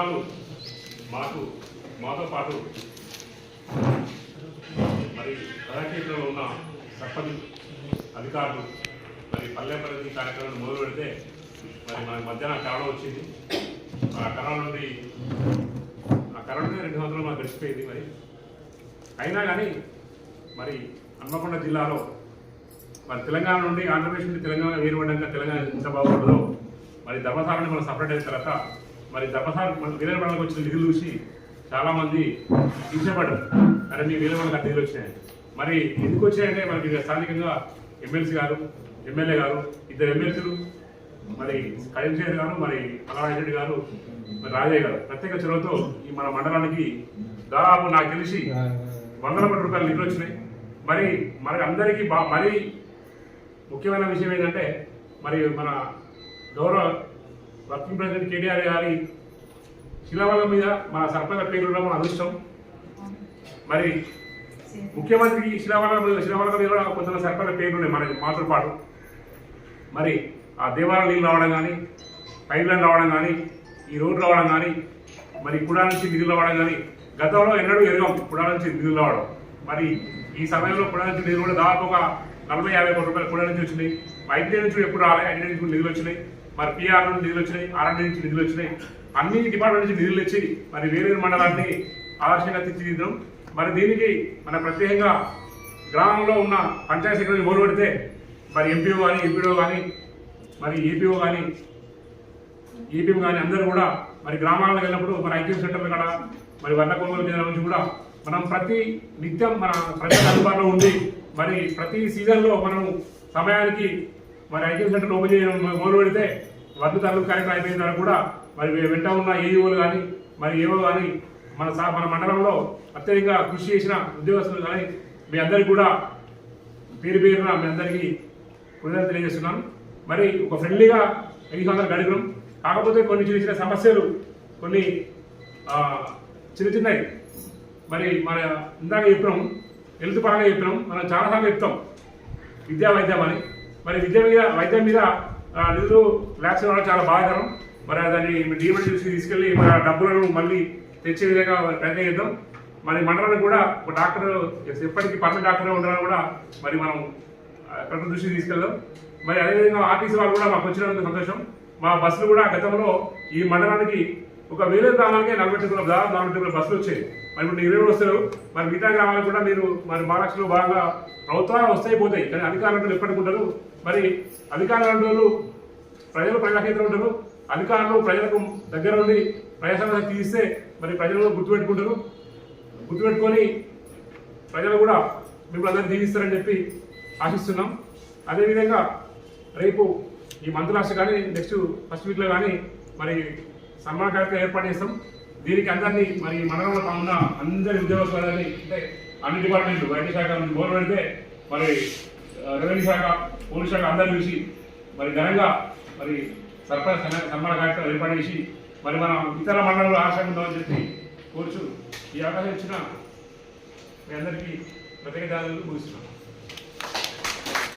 సంవత్సరాలు మాకు మాతో పాటు మరి ప్రజాక్షేత్రంలో ఉన్న సర్పంచ్ అధికారులు మరి పల్లె పరిధి కార్యక్రమాన్ని మొదలు పెడితే మరి మనకి మధ్యాహ్నం కరోనా వచ్చింది. ఆ కరోనా నుండి ఆ కరోనా రెండు సంవత్సరాలు మాకు గడిచిపోయింది మరి. అయినా కానీ మరి హన్మకొండ జిల్లాలో మరి తెలంగాణ నుండి ఆంధ్రప్రదేశ్ నుండి తెలంగాణ వేరుపడ్డాక తెలంగాణ ఎంత బాగుంటుందో మరి ధర్మసాలని మనం సపరేట్ అయిన తర్వాత మరి ధర్మసాల మన వీరపడలకు వచ్చిన నిధులు చూసి చాలామంది ఇష్టపడ్డారు అరే మీ వీరపడలకు నిధులు వచ్చినాయి మరి ఎందుకు వచ్చాయంటే మనకి స్థానికంగా ఎమ్మెల్సీ గారు ఎమ్మెల్యే గారు ఇద్దరు ఎమ్మెల్సీలు మరి కరీంశేఖర్ గారు మరి పలరాజరెడ్డి గారు మరి రాజయ్య గారు. ప్రత్యేక చొరవతో ఈ మన మండలానికి దాదాపు నాకు తెలిసి వందల కోట్ల రూపాయలు నిధులు వచ్చినాయి. మరి మరి అందరికీ బా మరి ముఖ్యమైన విషయం ఏంటంటే మరి మన గౌరవ వర్కింగ్ ప్రెసిడెంట్ కేటీఆర్ గారి శిలావలం మీద మన సర్పంచ్ పేరు ఉండడం మన అదృష్టం. మరి ముఖ్యమంత్రికి శిలావలం శిలావలం మీద కూడా కొంతమంది సర్పంచ్ పేర్లు ఉన్నాయి మన మాతృపాటు. మరి ఆ దేవాలయం నీళ్ళు రావడం కానీ పైప్ లైన్ రావడం కానీ ఈ రోడ్లు రావడం కానీ మరి కుడా నుంచి నిధులు రావడం కానీ గతంలో ఎన్నడూ ఎరగం కుడా నుంచి నిధులు రావడం. మరి ఈ సమయంలో కుడా నుంచి నిధులు కూడా దాదాపు ఒక నలభై యాభై కోట్ల రూపాయలు కుడా నుంచి వచ్చినాయి. వైద్యం నుంచి ఎప్పుడు రాలే అన్ని నుంచి నిధులు వచ్చినాయి. మరి పిఆర్ నుండి నిధులు వచ్చినాయి ఆర్ఎండి నుంచి నిధులు వచ్చినాయి. అన్ని డిపార్ట్మెంట్ నుంచి నిధులు వచ్చి మరి వేరే మండలాన్ని ఆదర్శంగా తీర్చిదిద్దాం మరి దీనికి మన ప్రత్యేకంగా గ్రామంలో ఉన్న పంచాయతీ సెక్రటరీ మొదలు పెడితే మరి ఎంపీఓ కానీ ఎంపీడో కానీ మరి ఏపీఓ కానీ ఈపీఎం కానీ అందరూ కూడా మరి గ్రామాలకు వెళ్ళినప్పుడు మన ఐక్యం సెంటర్లు కూడా మరి వర్ణ కొనుగోలు కేంద్రాల నుంచి కూడా మనం ప్రతి నిత్యం మన ప్రజల అందుబాటులో ఉండి మరి ప్రతి సీజన్లో మనం సమయానికి మరి ఐక్యం సెంటర్ ఓపెన్ చేయడం మొదలు పెడితే వద్దు తరలి కార్యక్రమం అయిపోయిన తర్వాత కూడా మరి వెంట ఉన్న ఏఈఓలు కానీ మరి ఏవో కానీ మన సా మన మండలంలో అత్యధికంగా కృషి చేసిన ఉద్యోగస్తులు కానీ మీ అందరికీ కూడా పేరు పేరున మీ అందరికీ కృతజ్ఞతలు తెలియజేస్తున్నాను. మరి ఒక ఫ్రెండ్లీగా ఐదు సంవత్సరాలు గడిపడం కాకపోతే కొన్ని చిన్న చిన్న సమస్యలు కొన్ని చిన్న చిన్నవి. మరి మన ఇందాక చెప్పినాం హెల్త్ పరంగా చెప్పినాం మనం చాలాసార్లు చెప్తాం. విద్యా వైద్యం అని. మరి విద్య మీద వైద్యం మీద నిధులు ల్యాబ్స్ ఇవ్వడం చాలా బాధాకరం. మరి దాన్ని డిఎంఎడ్ చూసి తీసుకెళ్ళి మన డబ్బులను మళ్ళీ తెచ్చే విధంగా ప్రయత్నం చేద్దాం. మరి మండలానికి కూడా ఒక డాక్టర్ ఎప్పటికీ పర్మనెంట్ డాక్టర్ ఉండాలని కూడా మరి మనం ఆ, కలెక్టర్ దృష్టికి తీసుకెళ్దాం. మరి అదేవిధంగా ఆర్టీసీ వాళ్ళు కూడా మాకు వచ్చినందుకు సంతోషం. మా బస్సులు కూడా గతంలో ఈ మండలానికి ఒక వేరే గ్రామానికి నలభై టెంపుల దాదాపు నలభై టెంపుల బస్సులు వచ్చాయి. మరి ఇప్పుడు ఇరవై వస్తారు. మరి మిగతా గ్రామాలకు కూడా మీరు మరి మహాలక్ష్మిలో బాగా ప్రభుత్వాలు వస్తాయి పోతాయి. కానీ అధికారులు ఎప్పటికుంటారు మరి అధికారులు ప్రజలు ప్రజాకేంద్రం ఉంటారు. అధికారులు ప్రజలకు దగ్గర ఉండి ప్రజాసమస్య తీస్తే మరి ప్రజలు గుర్తుపెట్టుకుంటారు గుర్తుపెట్టుకొని ప్రజలు కూడా మిమ్మల్ని అందరూ దీవిస్తారని చెప్పి ఆశిస్తున్నాం. అదేవిధంగా రేపు ఈ మంత్ లాస్ట్ కానీ నెక్స్ట్ ఫస్ట్ వీక్లో కానీ మరి సన్మాన కార్యక్రమం ఏర్పాటు చేస్తాం. దీనికి అందరినీ మరి ఈ మండలంలో ఉన్న అందరి ఉద్యోగస్తులని అంటే అన్ని డిపార్ట్మెంట్లు వైద్య శాఖ నుంచి మొదలు పెడితే మరి రెవెన్యూ శాఖ పోలీస్ శాఖ అందరు చూసి మరి ఘనంగా మరి సర్పంచ్ సన్మాన సన్మాన కార్యక్రమం ఏర్పాటు చేసి మరి మన ఇతర మండలంలో ఆశగా చెప్పి కోరుచు ఈ అవకాశం ఇచ్చిన మీ అందరికీ ప్రత్యేక ధన్యవాదాలు ముగిస్తున్నాం